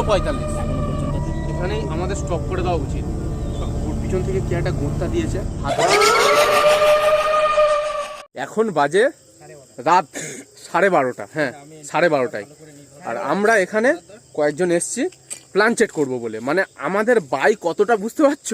দুটো পঁয়তাল্লিশ এখানেই আমাদের স্টপ করে দেওয়া উচিত। পিছন থেকে কে একটা গোত্তা দিয়েছে এখন বাজে রাত সাড়ে বারোটা হ্যাঁ সাড়ে বারোটায়। আর আমরা এখানে কয়েকজন এসছি প্লানচেট করব বলে। মানে আমাদের বাই কতটা বুঝতে পারছ?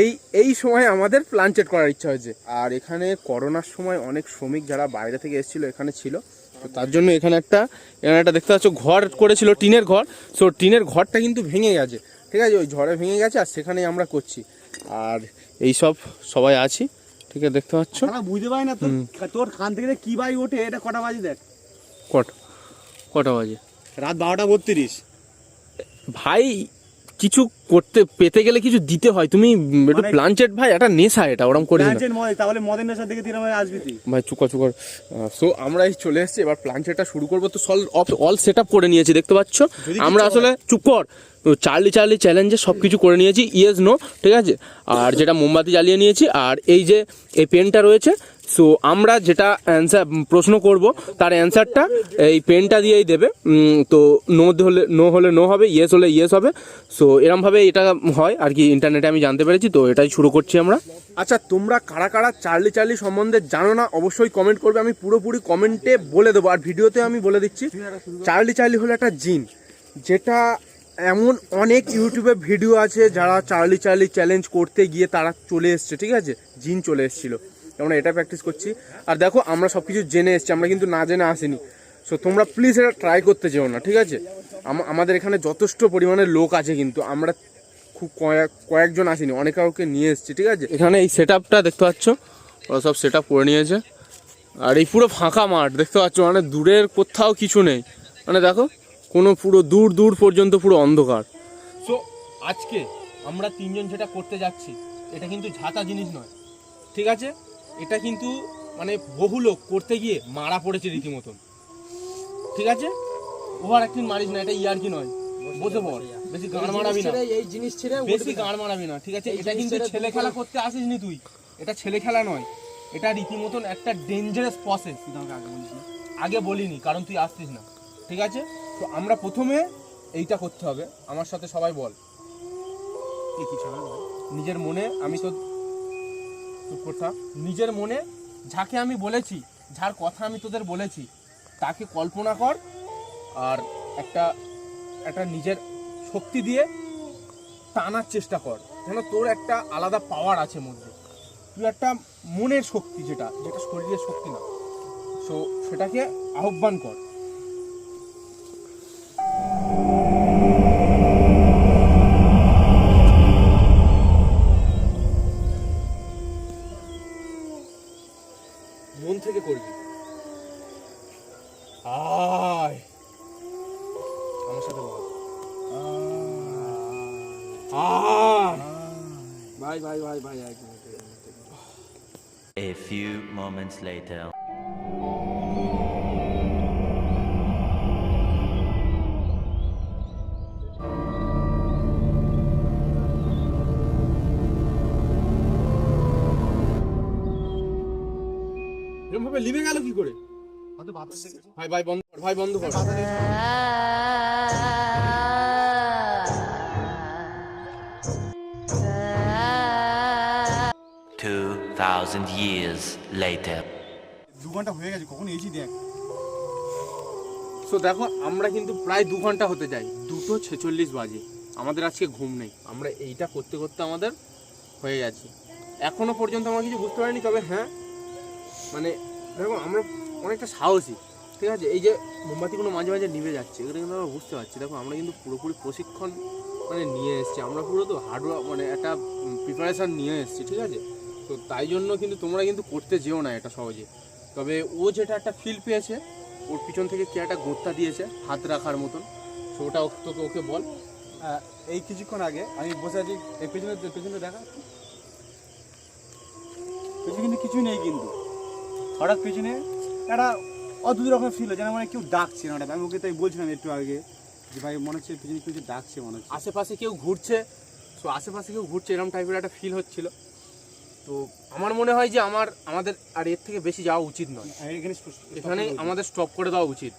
এই এই সময় আমাদের প্লানচেট করার ইচ্ছা হয়েছে। আর এখানে করোনার সময় অনেক শ্রমিক যারা বাইরে থেকে এসেছিল এখানে ছিল তো তার জন্য এখানে একটা এখানে একটা দেখতে পাচ্ছ ঘর করেছিল টিনের ঘর। সো টিনের ঘরটা কিন্তু ভেঙে গেছে। ঠিক আছে ওই ঝড়ে ভেঙে গেছে আর সেখানেই আমরা করছি। আর এই সব সবাই আছি। ঠিক আছে দেখতে পাচ্ছ? বুঝতে পারি না তোর কান থেকে কি বাই ওঠে এটা কটা বাজে দেখ? কটা কটা বাজে? রাত বারোটা বত্রিশ। ভাই কিছু করতে পেতে গেলে কিছু দিতে হয়। তুমি একটু প্লানচেট ভাই একটা নেশা এটা ওরম করে তাহলে মদের তুই আমার আসবি তুই ভাই চুকা চুকার। সো আমরা এই চলে এসেছি এবার প্লানচেটটা শুরু করব। তো সল অল সেট আপ করে নিয়েছি দেখতে পাচ্ছ? আমরা আসলে চুপ কর তো চার্লি চার্লি চ্যালেঞ্জে সব কিছু করে নিয়েছি ইয়েস নো ঠিক আছে? আর যেটা মোমবাতি জ্বালিয়ে নিয়েছি আর এই যে এই পেনটা রয়েছে সো আমরা যেটা অ্যান্সার প্রশ্ন করব, তার অ্যান্সারটা এই পেনটা দিয়েই দেবে। তো নো হলে নো হলে নো হবে ইয়েস হলে ইয়েস হবে। সো এরমভাবে এটা হয়, আর কি ইন্টারনেটে আমি জানতে পেরেছি, তো এটাই শুরু করছি আমরা। আচ্ছা তোমরা কারা কারা চার্লি চার্লি সম্বন্ধে জানো না, অবশ্যই কমেন্ট করবে, আমি পুরোপুরি কমেন্টে বলে দেবো, আর ভিডিওতে আমি বলে দিচ্ছি। চার্লি চার্লি হলো একটা জিন, যেটা এমন অনেক ইউটিউবে ভিডিও আছে, যারা চার্লি চার্লি চ্যালেঞ্জ করতে গিয়ে তারা চলে এসছে, ঠিক আছে? জিন চলে এসেছিল। আমরা এটা প্র্যাকটিস করছি। আর দেখো, আমরা সব কিছু জেনে এসছি, আমরা কিন্তু না জেনে আসিনি। সো তোমরা প্লিজ এটা ট্রাই করতে যেও না, ঠিক আছে? আম- আমাদের এখানে যথেষ্ট পরিমাণে লোক আছে কিন্তু, আমরা খুব কয়েক কয়েকজন আসিনি, অনেক কাউকে নিয়ে এসেছি, ঠিক আছে? এখানে এই সেট আপটা দেখতে পাচ্ছ? ওরা সব সেট করে নিয়েছে। আর এই পুরো ফাঁকা মাঠ, দেখতে পাচ্ছ? মানে দূরের কোথাও কিছু নেই। মানে দেখো, কোনো পুরো দূর দূর পর্যন্ত পুরো অন্ধকার। সো আজকে আমরা তিনজন যেটা করতে যাচ্ছি, এটা কিন্তু ঝাঁতা জিনিস নয়, ঠিক আছে? এটা কিন্তু মানে বহু লোক করতে গিয়ে মারা পড়েছে রীতিমতন। ঠিক আছে? ওভার একদিন মারিস না এটা ইয়ার কি নয়? বসে পড়। বেশি গান মারাবি না। এই জিনিস ছেড়ে বেশি গান মারাবি না ঠিক আছে? এটা কিন্তু ছেলে খেলা করতে আসিস নি তুই। এটা ছেলে খেলা নয়। এটা রীতিমতন একটা ডেঞ্জারাস প্রসেস তুই আমাকে আগে বলিস না। আগে বলিনি কারণ তুই আসতিস না। ঠিক আছে? তো আমরা প্রথমে এইটা করতে হবে। আমার সাথে সবাই বল। কি ছাড়া নিজের মনে আমি তো থাক। নিজের মনে, যাকে আমি বলেছি, যার কথা আমি তোদের বলেছি, তাকে কল্পনা কর আর একটা একটা নিজের শক্তি দিয়ে টানার চেষ্টা কর। যেন তোর একটা আলাদা পাওয়ার আছে মধ্যে। তুই একটা মনের শক্তি যেটা যেটা শরীরের শক্তি না। সো সেটাকে আহ্বান কর। মন থেকে করবি। আমার সাথে বল। A few moments later. ভাবে লিভে গেল কি করে? ভাই ভাই বন্ধ কর ভাই বন্ধ কর। Two thousand years later. দু ঘণ্টা হয়ে গেছে কখন এসি দেখ। সো দেখো আমরা কিন্তু প্রায় দু ঘণ্টা হতে যাই। দুটো ছেচল্লিশ বাজে। আমাদের আজকে ঘুম নেই। আমরা এইটা করতে করতে আমাদের হয়ে গেছে। এখনও পর্যন্ত আমরা কিছু বুঝতে পারিনি তবে হ্যাঁ মানে দেখো আমরা অনেকটা সাহসী, ঠিক আছে? এই যে মোমবাতিগুলো মাঝে মাঝে নিভে যাচ্ছে এগুলো কিন্তু আমরা বুঝতে পারছি। দেখো আমরা কিন্তু পুরোপুরি প্রশিক্ষণ মানে নিয়ে এসেছি। আমরা পুরো তো হার্ডওয়ার মানে একটা প্রিপারেশান নিয়ে এসেছি, ঠিক আছে? তো তাই জন্য কিন্তু তোমরা কিন্তু করতে যেও না এটা সহজে। তবে ও যেটা একটা ফিল পেয়েছে, ওর পিছন থেকে কে একটা গোত্তা দিয়েছে, হাত রাখার মতন। তো ওটা তোকে ওকে বল। এই কিছুক্ষণ আগে আমি বসে আছি, এই পেছনে পেছনে দেখা কিন্তু কিছুই নেই কিন্তু। হঠাৎ পিছনে একটা অদ্ভুত রকম ফিল যেন মানে কেউ ডাকছে না ওটা আমি ওকে তাই বলছিলাম একটু আগে যে ভাই মনে হচ্ছে পিছনে কেউ ডাকছে মনে হচ্ছে। আশেপাশে কেউ ঘুরছে সো আশেপাশে কেউ ঘুরছে এরকম টাইপের একটা ফিল হচ্ছিল। তো আমার মনে হয় যে আমার আমাদের আর এর থেকে বেশি যাওয়া উচিত নয়। স্পষ্ট- এখানে আমাদের স্টপ করে দেওয়া উচিত।